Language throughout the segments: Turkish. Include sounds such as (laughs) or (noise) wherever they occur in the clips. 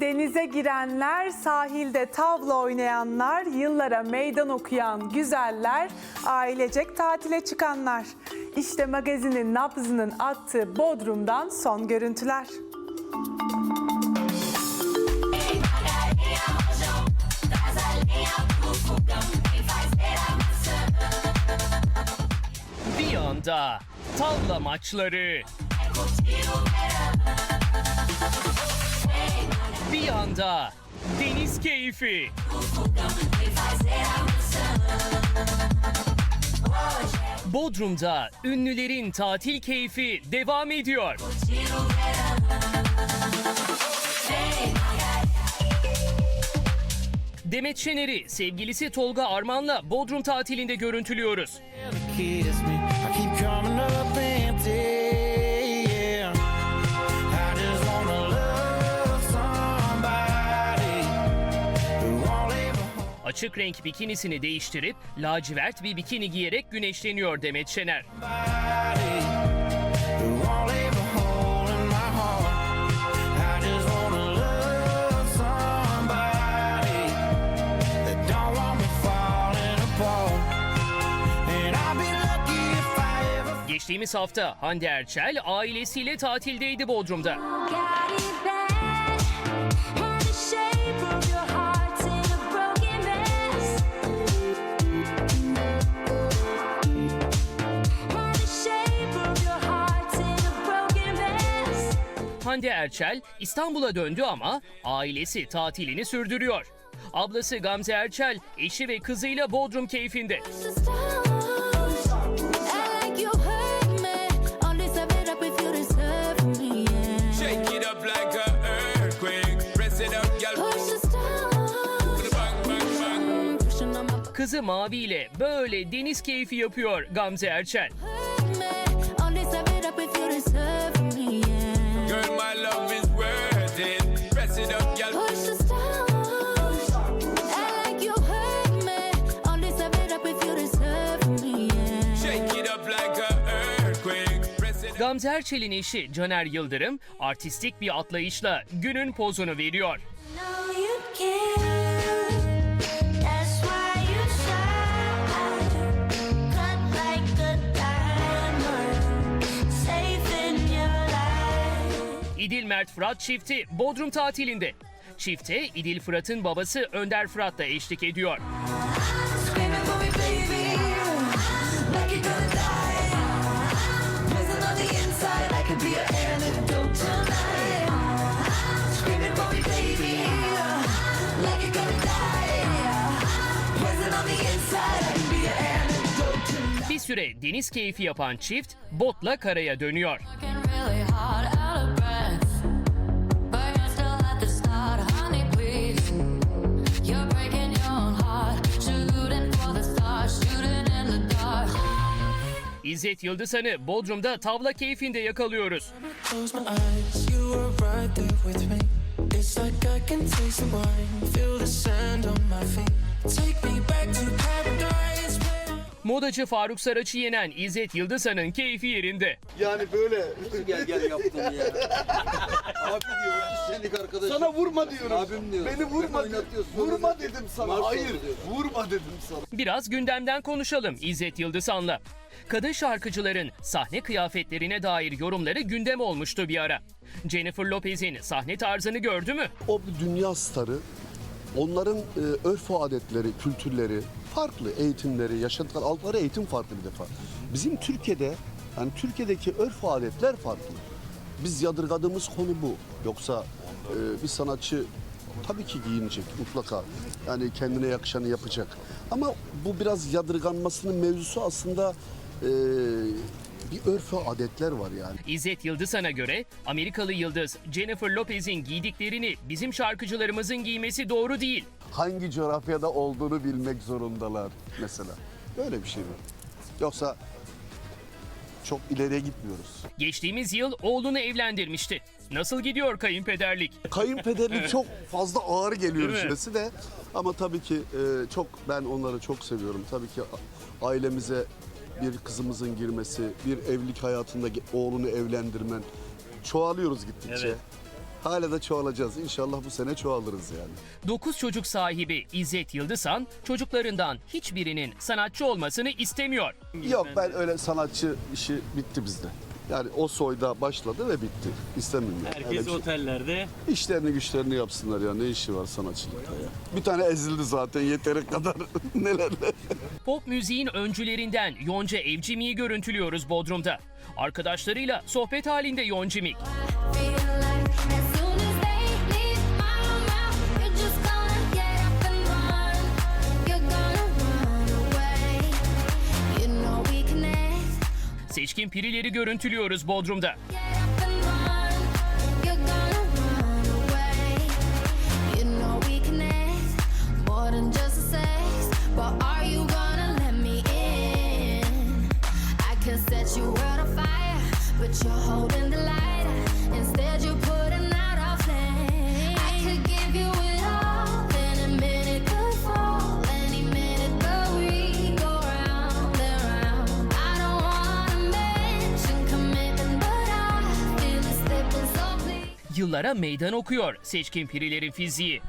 Denize girenler, sahilde tavla oynayanlar, yıllara meydan okuyan güzeller, ailecek tatile çıkanlar. İşte magazinin nabzının attığı Bodrum'dan son görüntüler. Bir anda tavla maçları. Bir anda deniz keyfi. Bodrum'da ünlülerin tatil keyfi devam ediyor. Demet Şener'i sevgilisi Tolga Arman'la Bodrum tatilinde görüntülüyoruz. Açık renk bikinisini değiştirip lacivert bir bikini giyerek güneşleniyor Demet Şener. Geçtiğimiz hafta Hande Erçel ailesiyle tatildeydi Bodrum'da. Hande Erçel İstanbul'a döndü ama ailesi tatilini sürdürüyor. Ablası Gamze Erçel eşi ve kızıyla Bodrum keyfinde. The stars act like you hurt me. All this Gamze Erçel'in eşi Caner Yıldırım artistik bir atlayışla günün pozunu veriyor. İdil Mert Fırat çifti Bodrum tatilinde. Çifte İdil Fırat'ın babası Önder Fırat da eşlik ediyor. Süre deniz keyfi yapan çift botla karaya dönüyor. İzzet Yıldızhan'ı Bodrum'da tavla keyfinde yakalıyoruz. Take me back to paradise. Modacı Faruk Saraç'ı yenen İzzet Yıldızhan'ın keyfi yerinde. Yani böyle gel gel yaptın ya. (laughs) Abi diyor senlik arkadaşım. sana vurma diyorum. Abim diyor. Beni vurma. Vurma dedim sana. Var Hayır. sonra diyor. Vurma dedim sana. Biraz gündemden konuşalım İzzet Yıldızhan'la. Kadın şarkıcıların sahne kıyafetlerine dair yorumları gündem olmuştu bir ara. Jennifer Lopez'in sahne tarzını gördü mü? O bir dünya starı. Onların e, örf adetleri, kültürleri farklı. Eğitimleri, yaşadıkları aldıkları eğitim farklı bir defa. Bizim Türkiye'de yani Türkiye'deki örf adetler farklı. Biz yadırgadığımız konu bu. Yoksa e, bir sanatçı tabii ki giyinecek mutlaka. Yani kendine yakışanı yapacak. Ama bu biraz yadırganmasının mevzusu aslında e, bir örf ve adetler var yani. İzzet Yıldızhan'a göre Amerikalı yıldız Jennifer Lopez'in giydiklerini bizim şarkıcılarımızın giymesi doğru değil. hangi coğrafyada olduğunu bilmek zorundalar mesela. Böyle bir şey mi? Yoksa çok ileriye gitmiyoruz. Geçtiğimiz yıl oğlunu evlendirmişti. Nasıl gidiyor kayınpederlik? Kayınpederlik (laughs) çok fazla ağır geliyor süresi de. Ama tabii ki e, çok ben onları çok seviyorum. Tabii ki ailemize bir kızımızın girmesi, bir evlilik hayatında oğlunu evlendirmen. Çoğalıyoruz gittikçe. Evet. Hala da çoğalacağız. İnşallah bu sene çoğalırız yani. 9 çocuk sahibi İzzet Yıldızhan çocuklarından hiçbirinin sanatçı olmasını istemiyor. Yok ben öyle sanatçı işi bitti bizde. Yani o soyda başladı ve bitti. İstemiyorum. yani. Öyle Herkes bir şey- otellerde. İşlerini güçlerini yapsınlar ya. Ne işi var sanatçılıkta ya. Bir tane ezildi zaten yeteri kadar. (laughs) Nelerle. Pop müziğin öncülerinden Yonca Evcimik'i görüntülüyoruz Bodrum'da. Arkadaşlarıyla sohbet halinde Yoncimik. World on fire, but you're holding the light. Please. Yıllara meydan okuyor Seçkin Pirilerin fiziği.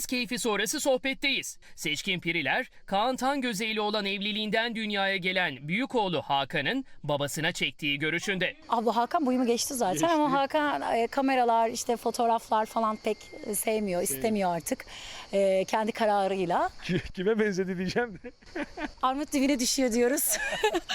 Deniz keyfi sonrası sohbetteyiz. Seçkin Piriler, Kaan Tangöze ile olan evliliğinden dünyaya gelen büyük oğlu Hakan'ın babasına çektiği görüşünde. Abla Hakan boyumu geçti zaten ama Hakan e, kameralar işte fotoğraflar falan pek sevmiyor, istemiyor artık. E, kendi kararıyla. (laughs) Kime benzedi diyeceğim de. (laughs) Armut dibine düşüyor diyoruz.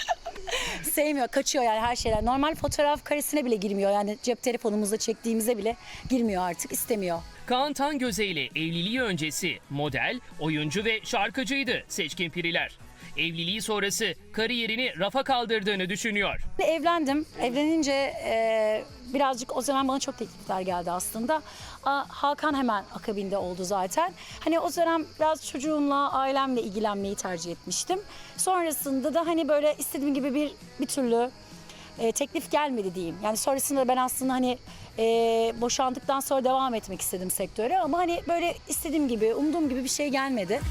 (laughs) sevmiyor, kaçıyor yani her şeyler. Normal fotoğraf karesine bile girmiyor. Yani cep telefonumuzda çektiğimize bile girmiyor artık, istemiyor. Kaan Tangöze ile evliliği öncesi model, oyuncu ve şarkıcıydı Seçkin Piriler. Evliliği sonrası kariyerini rafa kaldırdığını düşünüyor. Evlendim. Evlenince e, birazcık o zaman bana çok teklifler geldi aslında. Aa, Hakan hemen akabinde oldu zaten. Hani o dönem biraz çocuğumla, ailemle ilgilenmeyi tercih etmiştim. Sonrasında da hani böyle istediğim gibi bir bir türlü e, teklif gelmedi diyeyim. Yani sonrasında ben aslında hani e, boşandıktan sonra devam etmek istedim sektöre ama hani böyle istediğim gibi, umduğum gibi bir şey gelmedi.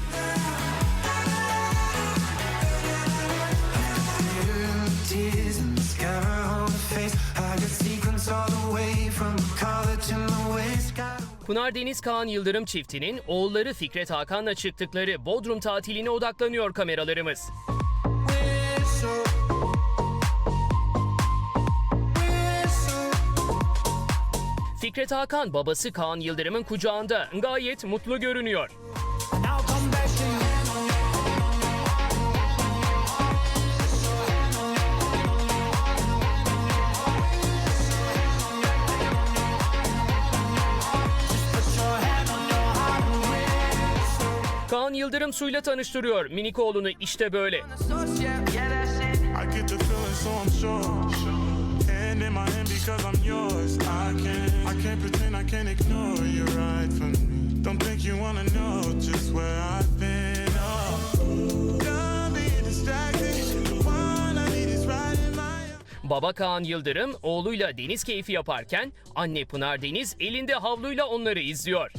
Pınar Deniz Kaan Yıldırım çiftinin oğulları Fikret Hakan'la çıktıkları Bodrum tatiline odaklanıyor kameralarımız. Fikret Hakan babası Kaan Yıldırım'ın kucağında gayet mutlu görünüyor. The one I need is right in my. Baba Kaan Yıldırım oğluyla deniz keyfi yaparken anne Pınar Deniz elinde havluyla onları izliyor.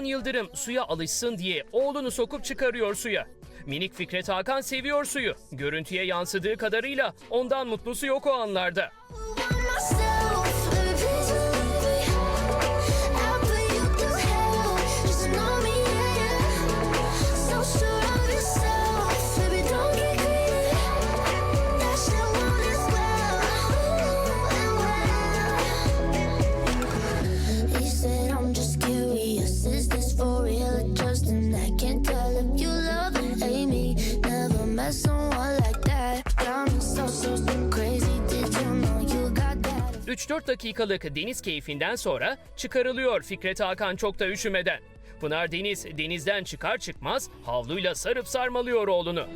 Kaan Yıldırım suya alışsın diye oğlunu sokup çıkarıyor suya. Minik Fikret Hakan seviyor suyu. Görüntüye yansıdığı kadarıyla ondan mutlusu yok o anlarda. 3-4 dakikalık deniz keyfinden sonra çıkarılıyor Fikret Hakan çok da üşümeden. Pınar Deniz denizden çıkar çıkmaz havluyla sarıp sarmalıyor oğlunu.